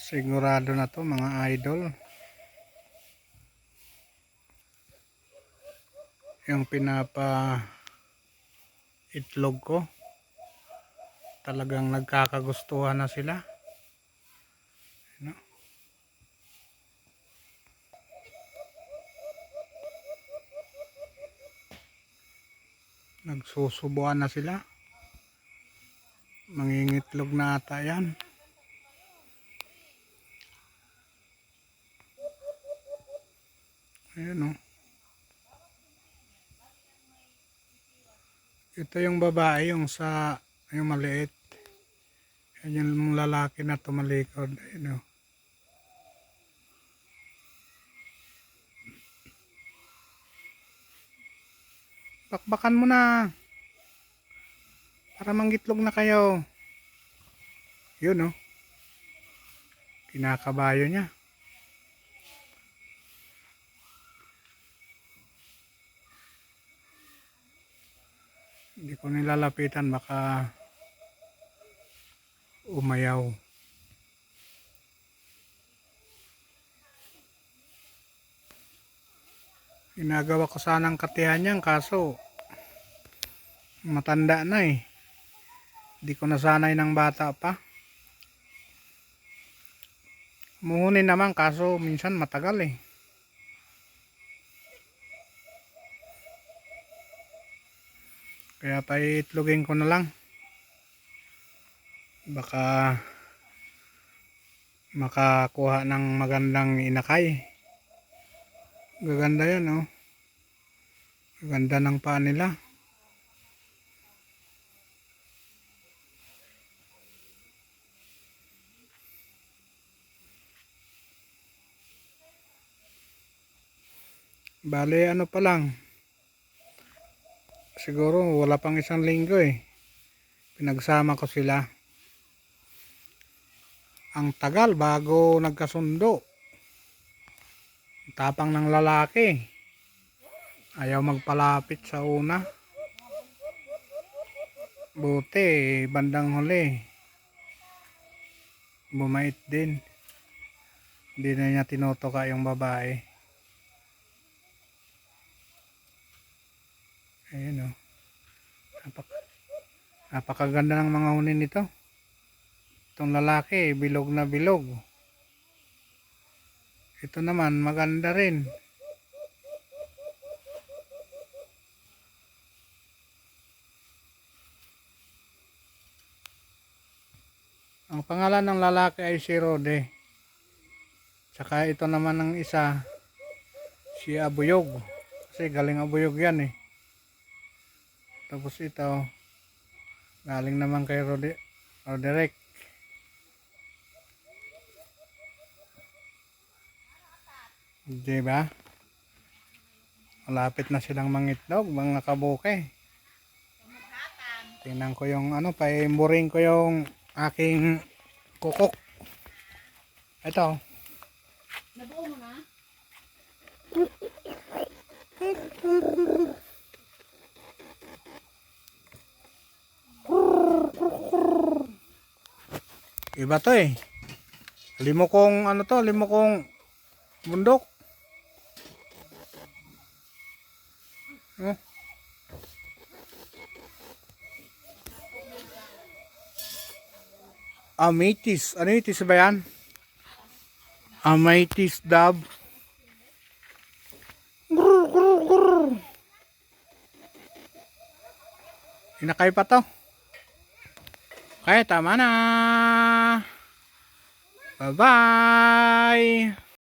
Sigurado na to mga idol. Yung pinapa itlog ko. Talagang nagkakagustuhan na sila. Ano? Nagsusubuan na sila. Mangingitlog na ata yan. Ayan o. Ito yung babae, yung sa, yung maliit. Yan yung lalaki na tumalikod. Ayan o. Bakbakan mo na. Para manggitlog na kayo. Yun o. Kinakabayo niya. Hindi ko nilalapitan baka umayaw. Ginagawa ko sanang katihan yan kaso matanda na eh. Hindi ko nasanay ng bata pa. Muhunin naman kaso minsan matagal eh. Kaya paitlogin ko na lang. Baka makakuha ng magandang inakay. Gaganda yan oh. Gaganda ng paa nila. Bale ano pa lang. Siguro wala pang isang linggo eh. Pinagsama ko sila. Ang tagal bago nagkasundo. Tapang ng lalaki. Ayaw magpalapit sa una. Buti, bandang huli. Bumait din. Hindi na niya tinutuka yung babae. Ayan o. Napak napakaganda ng mga huni nito. Itong lalaki, bilog na bilog. Ito naman, maganda rin. Ang pangalan ng lalaki ay si Rode. Tsaka ito naman ng isa, si Abuyog. Kasi galing Abuyog yan eh. Tapos ito, galing naman kay Rode, Roderick. Diba? Malapit na silang mangitlog, mga kabuke. Tingnan ko yung ano, paimburing ko yung aking kukok. Ito. Nabuo mo na? Iba to eh. Limo kong ano to, limo kong bundok. Oh. Ametis. Ano itis ba yan? Ametis dab. Grrr, grrr, grrr. Inakay pa to. Okay, tama na. Bye-bye.